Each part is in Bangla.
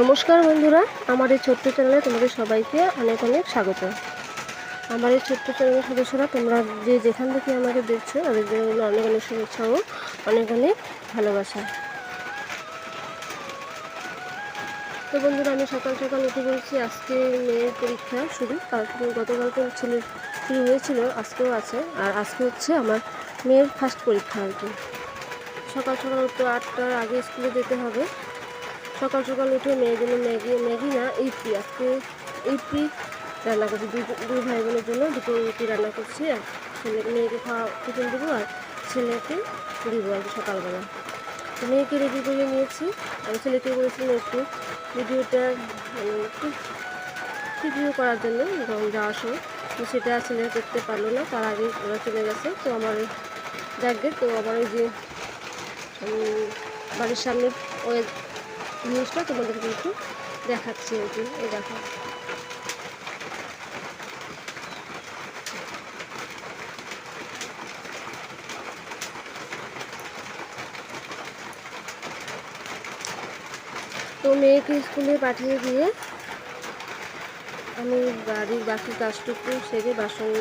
নমস্কার বন্ধুরা, আমার এই ছোট্ট চ্যানেলে তোমাদের সবাইকে অনেক অনেক স্বাগত। আমার এই ছোট্ট চ্যানেলের সদস্যরা, তোমরা যে যেখান থেকে আমাকে দেখছ, তাদের জন্য অনেক অনেক শুভেচ্ছা ও অনেক অনেক ভালোবাসা। তো বন্ধুরা, আমি সকাল সকাল উঠে বলছি, আজকে মেয়ের পরীক্ষা শুরু। কালকে গতকালকে ছেলের শুরু হয়েছিল, আজকেও আছে। আর আজকে হচ্ছে আমার মেয়ের ফার্স্ট পরীক্ষা আর কি। সকাল সকাল উঠতে আটটার আগে স্কুলে যেতে হবে। সকাল সকাল উঠে মেয়ের জন্য ম্যাগি ম্যাগি না ইপি আজকে ইপি রান্না করছি। দুই ভাই বোনের জন্য দুটো রুটি রান্না করছি আর ছেলে মেয়েকে খাওয়া টিফিন দেবো আর ছেলেকে দিব আর কি সকালবেলা মেয়েকে রেডি করে নিয়েছি। আমি ছেলেকে বলেছিলাম একটু ভিডিওটা মানে একটু ভিডিও করার জন্য যখন যাওয়ার সময়। সেটা ছেলে করতে পারল না, তার আগে ওরা চলে গেছে। তো আমার দেখবে তো আমার ওই যে বাড়ির সামনে ওই নিউজটা তোমাদেরকে একটু দেখাচ্ছি আর কি, এই দেখো। তো মেয়েকে স্কুলে পাঠিয়ে দিয়ে আমি বাড়ির বাকি কাজটুকু সেরে বাসন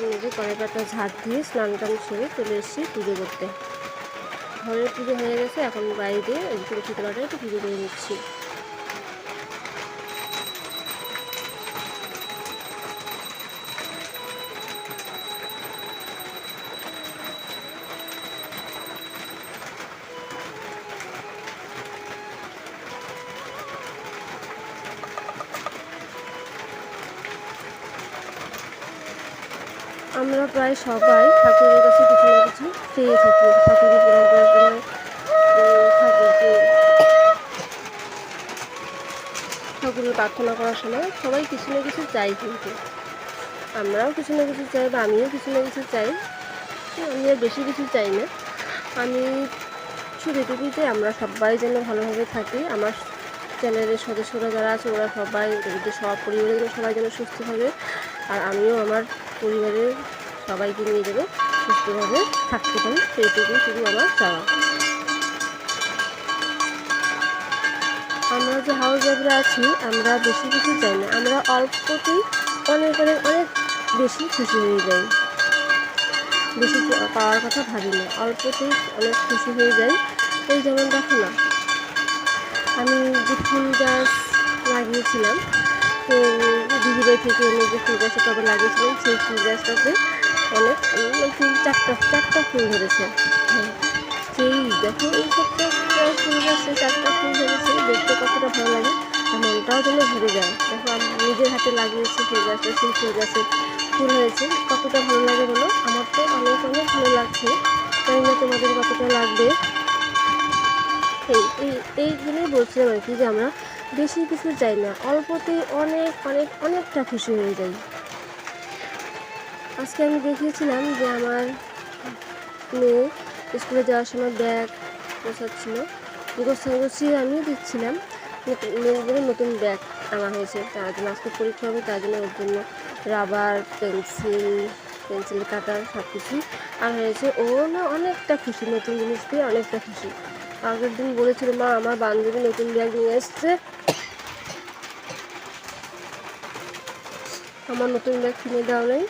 নিজে কড়াই পাতা ঝাড় দিয়ে স্নান টান সেরে চলে এসেছি পুজো করতে। ঘরের পুজো হয়ে গেছে, এখন ছোটো ছোটো বাটায় একটু পুজো করে নিচ্ছি। আমরা প্রায় সবাই ঠাকুরের কাছে কিছু না কিছু চেয়ে থাকি ঠাকুরের পুরাণ করার সময় উম, ঠাকুরকে ঠাকুরের প্রার্থনা করার সময় সবাই কিছু না কিছু চাই কিন্তু। আমরাও কিছু না কিছু চাই বা আমিও কিছু না কিছু চাই। আমি আর বেশি কিছু চাই না। আমি শুধু এটুকুই আমরা সবাই যেন ভালোভাবে থাকি। আমার চ্যানেলের সদস্যরা যারা আছে, ওরা সবাই সব পরিবারের যেন সবাই যেন সুস্থ থাকে। আর আমিও আমার পরিবারের সবাইকে নিয়ে যেন সুস্থভাবে থাকতে পারি। সেইটুকুই শুধু আমার চাওয়া। যে হাউস ওয়াইফরা আছি, আমরা বেশি কিছু চাই না। আমরা অল্পতেই অনেক অনেক অনেক বেশি খুশি হয়ে যাই। বেশি পাওয়ার কথা ভাবি না। অল্পতেই অনেক খুশি হয়ে যাই। এই যেমন দেখো না, আমি যে ফুল গাছ লাগিয়েছিলাম, তো দিদিবাই থেকে এনে যে ফুল গাছটা তবে লাগিয়েছিলাম, সেই ফুল গাছটাতে অনেক ফুল চারটা চারটা ফুল ধরেছে। সেই দেখো, এই চারটা ফুল গাছে চারটা ফুল ধরেছে, দেখতে কতটা ভালো লাগে। মনটাও যেন ভরে যায়। দেখো, আমি নিজের হাতে লাগিয়েছি ফুল গাছটা সেই ফুল গাছে ফুল হয়েছে। কতটা ভালো লাগে বলো? আমার তো অনেক অনেক ভালো লাগছে। জানি না তোমাদের কতটা লাগবে। এই এই এইগুলোই বলছিলাম আর কি যে আমরা বেশি কিছু চাই না। অল্পতেই অনেক অনেক, অনেকটা খুশি হয়ে যাই। আজকে আমি দেখিয়েছিলাম যে আমার মেয়ে স্কুলে যাওয়ার সময় ব্যাগ গোছাচ্ছিল। গোছায় আমি দিচ্ছিলাম জন্য নতুন ব্যাগ আনা হয়েছে, তার জন্য আজকে পরীক্ষা হবে, তার জন্য ওর জন্য রাবার, পেন্সিল পেন্সিল কাটার সব কিছু আনা হয়েছে। ও না অনেকটা খুশি, নতুন জিনিস পেয়ে অনেকটা খুশি। আগের দিন বলেছিল, মা, আমার বান্ধবী নতুন ব্যাগ নিয়ে এসছে। আমার নতুন ব্যাগ কিনে দেওয়া নেই।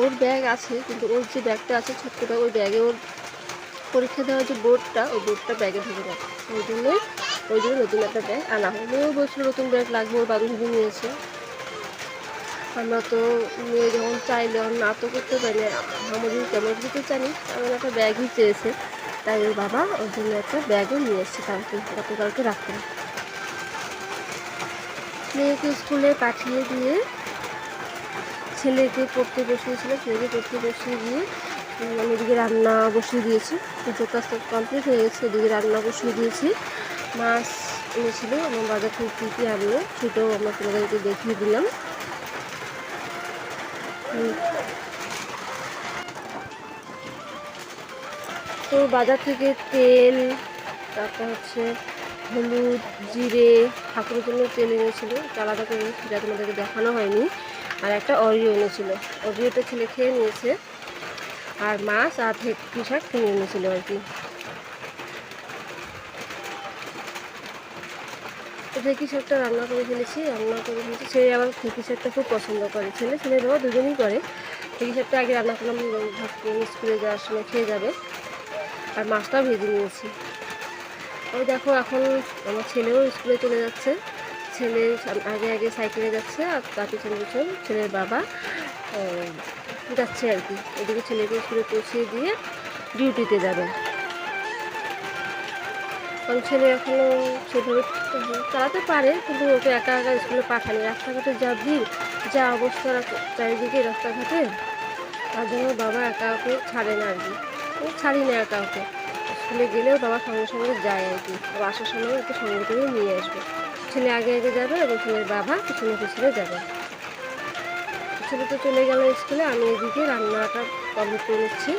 ওর ব্যাগ আছে, কিন্তু ওর যে ব্যাগটা আছে ছোট্ট ব্যাগ ওই ব্যাগে ওর পরীক্ষা দেওয়ার যে বোর্ডটা ওই বোর্ডটা ব্যাগে ঢুকে গেছে ওই জন্যই, ওই জন্য নতুন একটা ব্যাগ আনা হলো ও বলছিল নতুন ব্যাগ লাগবে, ওর বান্ধবী নিয়েছে। আমরা তো মেয়ে যখন চাইলে না তো করতে পারি আমাদের কেমন কিছু তো জানি এমন একটা ব্যাগই চেয়েছে। তাই ওর বাবা ওর জন্য একটা ব্যাগও নিয়ে এসছে কালকে, গতকালকে রাখতে মেয়েকে স্কুলে পাঠিয়ে দিয়ে ছেলেকে পড়তে বসিয়েছিল, ছেলেকে পড়তে বসিয়ে দিয়ে আমি এদিকে রান্না বসিয়ে দিয়েছি। পুজোর কাজটা কমপ্লিট হয়ে গেছে, এদিকে রান্না বসিয়ে দিয়েছি। মাছ এনেছিল, আমার বাজার থেকে কী কী আনলো সেটাও আমরা তোমাদেরকে দেখিয়ে দিলাম। তো বাজার থেকে তেল, তারপর হচ্ছে হলুদ, জিরে, ঠাকুরের জন্য তেল এনেছিল আলাদা করে সেটা তোমাদেরকে দেখানো হয়নি। আর একটা অরিও এনেছিল। অরিওটা ছেলে খেয়ে নিয়েছে। আর মাছ আর ভেটকি শাক কিনে এনেছিল আর কি। ভেকি শাকটা রান্না করে ফেলেছি, রান্না করে ফেলেছি। সে আবার ভেকি শাকটা খুব পছন্দ করে। ছেলে ছেলে বাবা দুজনেই করে। ভেকি শাকটা আগে রান্না করলাম ভাবতে স্কুলে যাওয়ার সময় খেয়ে যাবে। আর মাছটাও ভেজে নিয়েছি। ওই দেখো, এখন আমার ছেলেও স্কুলে চলে যাচ্ছে। ছেলে আগে আগে সাইকেলে যাচ্ছে আর তার পিছন পিছন ছেলের বাবা যাচ্ছে আর কি। এদিকে ছেলেকে স্কুলে পৌঁছিয়ে দিয়ে ডিউটিতে যাবে। কারণ ছেলে এখনও সেভাবে চালাতে পারে, কিন্তু ওকে একা একা স্কুলে পাঠানি রাস্তাঘাটে যা ভিড়, যা অবস্থা চারিদিকে রাস্তাঘাটে, তার জন্য বাবা একা ওকে ছাড়ে না আর কি। ও ছাড়ি না একা ওকে। স্কুলে গেলেও বাবা সঙ্গে সঙ্গে যায় আর কি। আসার সময় ওকে সঙ্গে করে নিয়ে আসবে। ছেলে আগে আগে যাবে এবং ছেলের বাবা পিছনে পিছনে যাবে। ছেলে তো চলে গেল স্কুলে, আমি এদিকে রান্নাটা কমপ্লিট করে নিচ্ছি।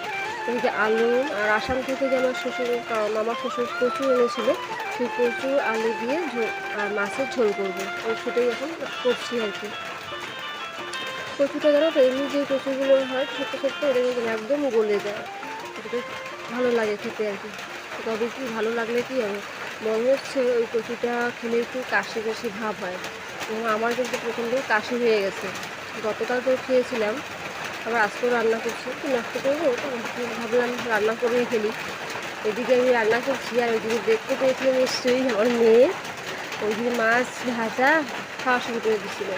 এদিকে আলু আর আসাম থেকে যে আমার শ্বশুর, মামা শ্বশুর কচু এনেছিল, সেই কচু, আলু দিয়ে আর মাছের ঝোল করব। ওই সেটাই এখন করছি আর কি। কচুটা তো এমনি যে কচুগুলো হয়, ছোট্ট ছোট্ট, ওটা কিন্তু একদম গলে যায়। ভালো লাগে খেতে আর কি। তবে কি ভালো লাগলে কি হবে? মনে হচ্ছে ওই কচুটা খেলে একটু কাশি কাশি ভাব হয়। এবং আমার কিন্তু প্রচণ্ড কাশি হয়ে গেছে। গতকাল তো খেয়েছিলাম, আবার আজকেও রান্না করছি। একটু নষ্ট করব, ভাবলাম রান্না করেই ফেলি। এদিকে আমি রান্না করছি আর ওইদিকে দেখতে পেয়েছিলাম নিশ্চয়ই আমার মেয়ে। ওইদিকে মাছ ভাজা খাওয়া শুরু করে দিচ্ছিল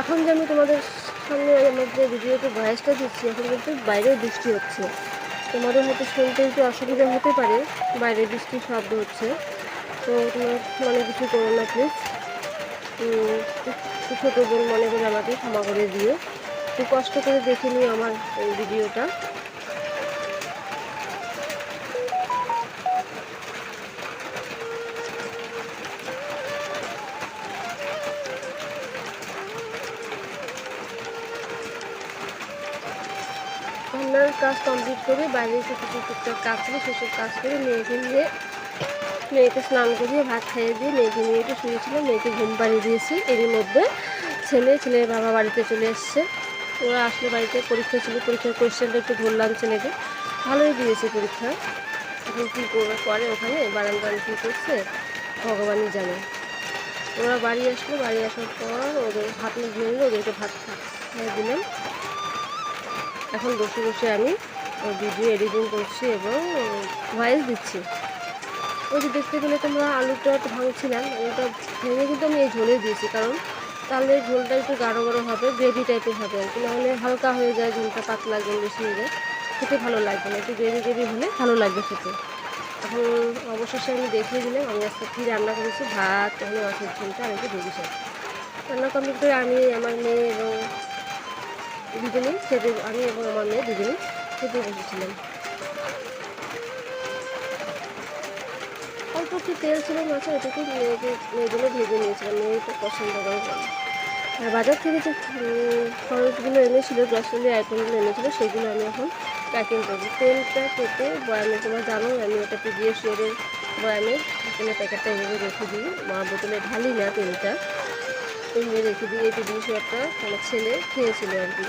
এখন যে আমি তোমাদের সামনে আমার যে ভিডিওতে ভয়েসটা দিচ্ছি, এখন কিন্তু বাইরেও বৃষ্টি হচ্ছে। তোমাদের হয়তো শুনতে একটু অসুবিধা হতে পারে বাইরে বৃষ্টি শব্দ হচ্ছে। তো তোমার মানে কিছু করো না প্লিজ ছোটো বোন মনে করে আমাকে ক্ষমা করে দিও। একটু কষ্ট করে দেখে নিও আমার এই ভিডিওটা। রান্নার কাজ কমপ্লিট করে বাইরে এসে কিছু টুকটাক কাজ ছিল সেসব কাজ করে মেয়েকে নিয়ে, মেয়েকে স্নান করিয়ে ভাত খাইয়ে দিয়ে মেয়েকে নিয়ে একটু শুয়েছিল মেয়েকে ঘুম পাড়িয়ে দিয়েছি। এরই মধ্যে ছেলে, ছেলের বাবা বাড়িতে চলে এসছে। ওরা আসলে বাড়িতে পরীক্ষা ছিল, পরীক্ষার কোয়েশ্চেনটা একটু ধরলাম ছেলেকে। ভালোই দিয়েছে পরীক্ষা। এখন কী করবে করে ওখানে? বারান্দান কী করছে? ভগবানই জানে। ওরা বাড়ি আসলো, বাড়ি আসার পর ওদের ভাত নিলো, ওদেরকে ভাত খাইয়ে দিলাম। এখন বসে বসে আমি ভিডিও এডিটিং করছি এবং ভয়েস দিচ্ছি। ওই যে দেখতে গেলে তোমরা আলুটা ভাঙছিলাম, আলুটা ভেঙে কিন্তু আমি এই ঝোলে দিয়েছি, কারণ তাহলে ঝোলটা একটু গাঢ় গাঢ় হবে গ্রেভি টাইপের হবে আর কি, নাহলে হালকা হয়ে যায় ঝোলটা, পাতলা একদম বেশি হয়ে যায়। খেতে ভালো লাগবে না, একটু গ্রেভি গ্রেভি হলে ভালো লাগবে খেতে। এখন অবশেষে আমি দেখিয়ে দিলাম আমি আজকে কী রান্না করেছি, ভাত এখানে মাছের ঝোলটা আর একটু শাক রান্না কমপ্লিট করে আমি, আমার মেয়ে এবং দুজনেই খেতে, আমি এবং আমার মেয়ে দুজনেই খেতে বসেছিলাম। অল্প একটু তেল ছিল মাছে, ওটাকে মেয়েকে জন্য ভেজে নিয়েছিলাম, মেয়ে তো পছন্দ করে আর বাজার থেকে যে খরচগুলো এনেছিল গ্রসারি আইটেমগুলো এনেছিল, সেগুলো আমি এখন প্যাকিং করব। তেলটা কেটে বয়ামে তোমার জানো আমি এটা পিডিএস শেয়ারের বয়ামে তেলের প্যাকেটটা এভাবে রেখে দিই। মা বোতলে ঢালি না তেলটা। এভাবে রেখে দিই এই পিডিএস শেয়ারটা আমার ছেলে খেয়েছিল আর কি।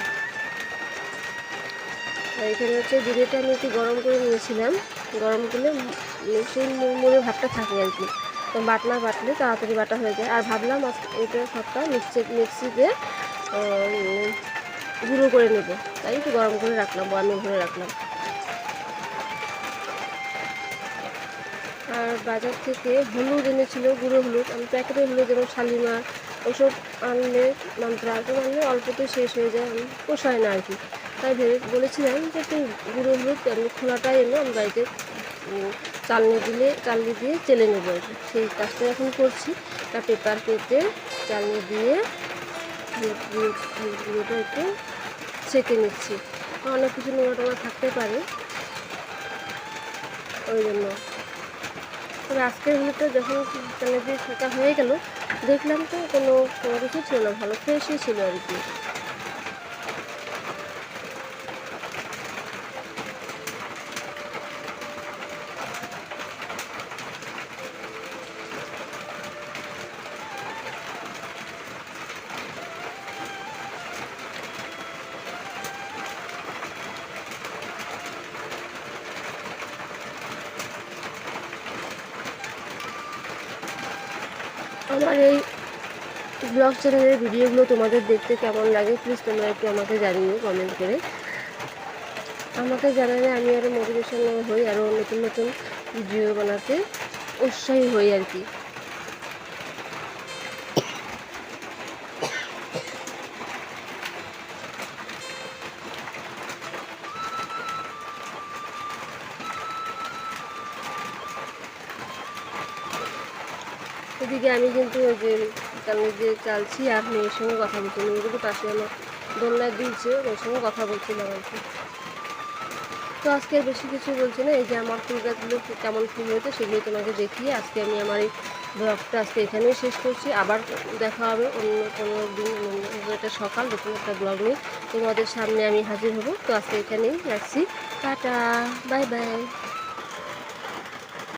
আর এখানে হচ্ছে জিরেটা আমি একটু গরম করে নিয়েছিলাম। গরম করলে সেই মুড়ে ভাবটা থাকে আর কি। তো বাটনা বাটলে তাড়াতাড়ি বাটা হয়ে যায়। আর ভাবলাম এটা সবটা মিক্সি মিক্সিতে গুঁড়ো করে নেব। তাই একটু গরম করে রাখলাম, বয়ামে ভরে রাখলাম। আর বাজার থেকে হলুদ এনেছিল, গুঁড়ো হলুদ। আমি প্যাকেটের হলুদ যেমন শালিমার ওসব আনলে, মন্ত্রা এসব আনলে অল্পতে শেষ হয়ে যায়, আমি পোষায় না আর কি তাই ভেবে বলেছিলাম যে একটু গুঁড়ো হলুদ আমি খোলাটাই এনে আমি বাড়িতে চালনি দিলে, চালনি দিয়ে চেলে নেব আর কি। সেই কাজটা এখন করছি। একটা পেপার কেটে চালনি দিয়ে গুঁড়োটা একটু ছেঁকে নিচ্ছি। অনেক কিছু নোংরা টোংরা থাকতে পারে। ওই জন্য। তবে আজকের হলুদটা যখন চালে দিয়ে ছেঁকা হয়ে গেল দেখলাম তো কোনো কোনো কিছু ছিল না ভালো ফ্রেশই ছিল আর কি। আমার এই ব্লগ চ্যানেলের ভিডিওগুলো তোমাদের দেখতে কেমন লাগে প্লিজ তোমরা একটু আমাকে জানিও কমেন্ট করে। আমাকে জানালে আমি আরও মোটিভেশন হই আরও নতুন নতুন ভিডিও বানাতে উৎসাহী হই আর কি। এদিকে আমি কিন্তু ওই যে কারণে যে চালছি আর মেয়ের সঙ্গে কথা বলছি মেয়ে কিন্তু পাশে আমার দোলনায় দিয়েছে ওর সঙ্গে কথা বলছিলাম আর কি। তো আজকে বেশি কিছু বলছি না। এই যে আমার ফুল গাছগুলো কেমন ফুল হয়েছে সেগুলো তোমাকে দেখিয়ে আজকে আমি আমার এই ব্লগটা আজকে এখানেই শেষ করছি। আবার দেখা হবে অন্য কোনো দিন একটা সকাল, নতুন একটা ব্লগ নিয়ে। তোমাদের সামনে আমি হাজির হব। তো আজকে এখানেই রাখছি। টাটা। Bye bye.